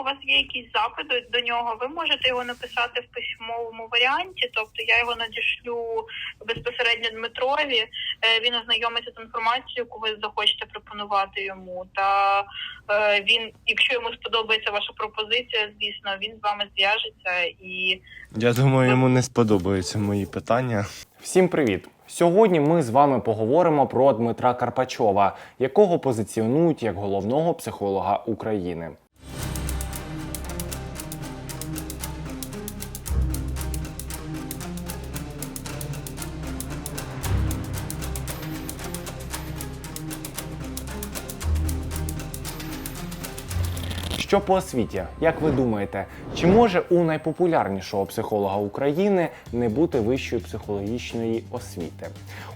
у вас є якийсь запит до- до нього, ви можете його написати в письмовому варіанті. Тобто я його надішлю безпосередньо Дмитрові. Е, Він ознайомиться з інформацією, яку ви захочете пропонувати йому. Та е, він, якщо йому сподобається ваша пропозиція, звісно, він з вами зв'яжеться і Я думаю, йому не сподобаються мої питання. Всім привіт! Сьогодні ми з вами поговоримо про Дмитра Карпачова, якого позиціонують як головного психолога України. Що по освіті? Як ви думаєте, чи може у найпопулярнішого психолога України не бути вищої психологічної освіти?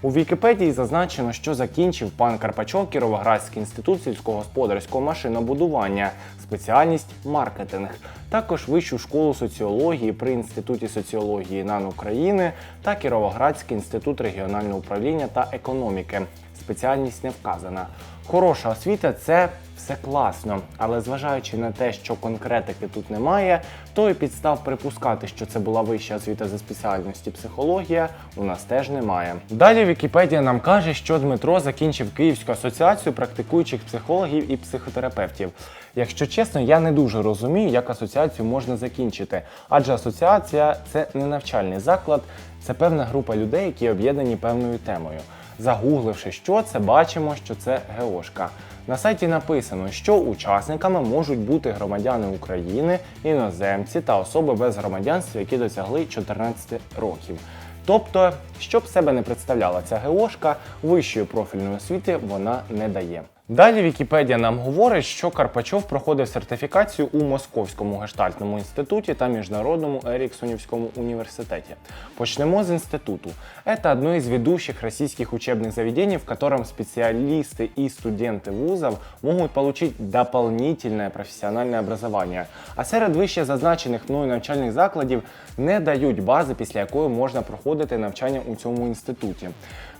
У Вікіпедії зазначено, що закінчив пан Карпачов Кіровоградський інститут сільськогосподарського машинобудування, спеціальність маркетинг, також вищу школу соціології при інституті соціології НАН України та Кіровоградський інститут регіонального управління та економіки. Спеціальність не вказана. Хороша освіта це все класно, але зважаючи на те, що конкретики тут немає, то і підстав припускати, що це була вища освіта за спеціальності психологія, у нас теж немає. Далі Вікіпедія нам каже, що Дмитро закінчив Київську асоціацію практикуючих психологів і психотерапевтів. Якщо чесно, я не дуже розумію, як асоціацію можна закінчити, адже асоціація це не навчальний заклад, це певна група людей, які об'єднані певною темою. Загугливши, що це, бачимо, що це ГЕОшка. На сайті написано, що учасниками можуть бути громадяни України, іноземці та особи без громадянства, які досягли 14 років. Тобто, щоб себе не представляла ця ГЕОшка, вищої профільної освіти вона не дає. Далі Вікіпедія нам говорить, що Карпачов проходив сертифікацію у Московському гештальтному інституті та Міжнародному Еріксонівському університеті. Почнемо з институту. Это одно из ведущих российских учебных заведений, в котором специалисты и студенты вузов могут получить дополнительное профессиональное образование. А серед вище зазначених мною навчальних закладів не дають бази, після якої можна проходити навчання у цьому інституті.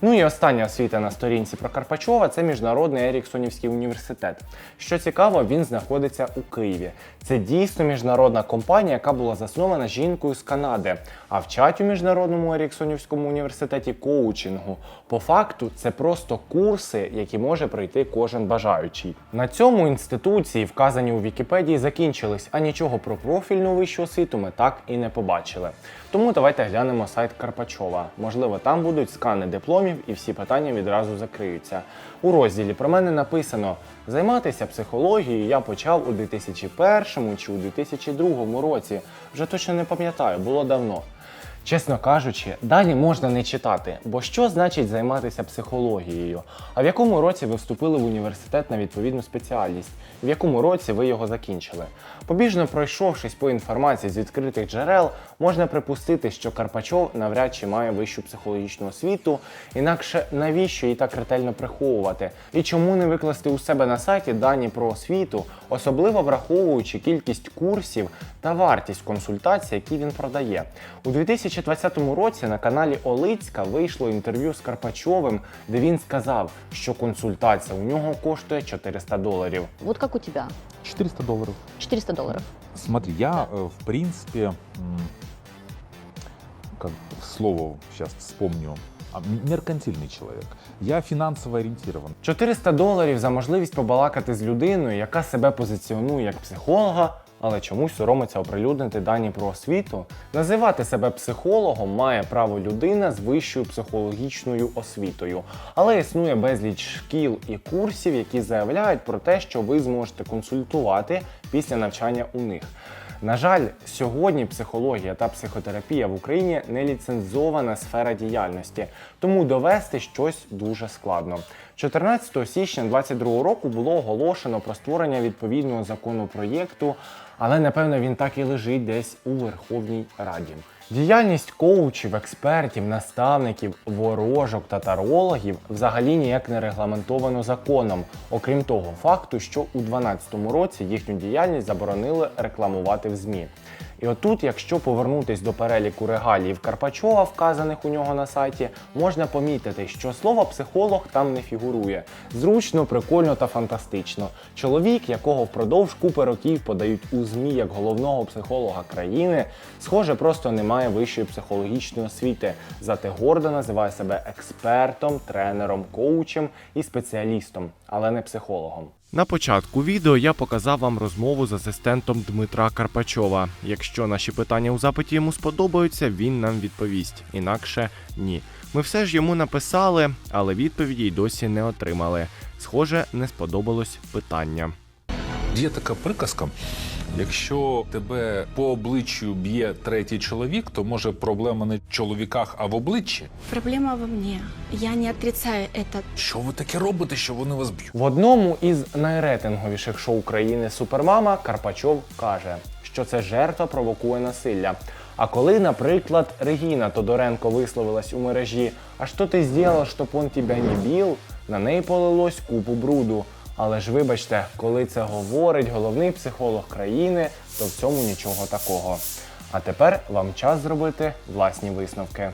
Ну і остання освіта на сторінці про Карпачова це Міжнародний Еріксонівський університет. Що цікаво, він знаходиться у Києві. Це дійсно міжнародна компанія, яка була заснована жінкою з Канади. А вчать у міжнародному Еріксонівському університеті коучингу. По факту, це просто курси, які може пройти кожен бажаючий. На цьому інституції, вказані у Вікіпедії, закінчились, а нічого про профільну вищу освіту ми так і не побачили. Тому давайте глянемо сайт Карпачова. Можливо, там будуть скани дипломів і всі питання відразу закриються. У розділі про мене написано: займатися психологією я почав у 2001 чи у 2002 році. Вже точно не пам'ятаю, було давно. Чесно кажучи, далі можна не читати, бо що значить займатися психологією? А в якому році ви вступили в університет на відповідну спеціальність? В якому році ви його закінчили? Побіжно пройшовшись по інформації з відкритих джерел, можна припустити, що Карпачов навряд чи має вищу психологічну освіту, інакше навіщо її так ретельно приховувати? І чому не викласти у себе на сайті дані про освіту, особливо враховуючи кількість курсів та вартість консультацій, які він продає? У 2020 році на каналі Олицька вийшло інтерв'ю з Карпачовим, де він сказав, що консультація у нього коштує 400 доларів. Вот как у тебя? 400 долларов. 400 долларов. Смотри, я, э, в принципе, м, как слово сейчас вспомню, а, меркантильный человек. Я финансово ориентирован. 400 доларів за можливість побалакати з людиною, яка себе позиціонує як психолога, але чомусь соромиться оприлюднити дані про освіту. Називати себе психологом має право людина з вищою психологічною освітою, але існує безліч шкіл і курсів, які заявляють про те, що ви зможете консультувати після навчання у них. На жаль, сьогодні психологія та психотерапія в Україні не ліцензована сфера діяльності, тому довести щось дуже складно. 14 січня 2022 року було оголошено про створення відповідного законопроєкту, але напевно він так і лежить десь у Верховній Раді. Діяльність коучів, експертів, наставників, ворожок та тарологів взагалі ніяк не регламентовано законом, окрім того факту, що у 2012 році їхню діяльність заборонили рекламувати в ЗМІ. І отут, якщо повернутись до переліку регаліїв Карпачова, вказаних у нього на сайті, можна помітити, що слово психолог там не фігурує. Зручно, прикольно та фантастично. Чоловік, якого впродовж купи років подають у ЗМІ як головного психолога країни, схоже, просто не має вищої психологічної освіти. Зате гордо називає себе експертом, тренером, коучем і спеціалістом, але не психологом. На початку відео я показав вам розмову з асистентом Дмитра Карпачова. Якщо наші питання у запиті йому сподобаються, він нам відповість. Інакше ні. Ми все ж йому написали, але відповіді й досі не отримали. Схоже, не сподобалось питання. Є така приказка. Якщо тебе по обличчю б'є третій чоловік, то може проблема не в чоловіках, а в обличчі. Проблема во мне. Я не отрицаю это. Що ви таке робите, що вони вас б'ють? В одному із найрейтинговіших шоу країни Супермама Карпачов каже, що це жертва провокує насилля. А коли, наприклад, Регіна Тодоренко висловилась у мережі А що ти зробила, щоб он тебе не бив, на неї полилось купу бруду. Але ж вибачте, коли це говорить головний психолог країни, то в цьому нічого такого. А тепер вам час зробити власні висновки.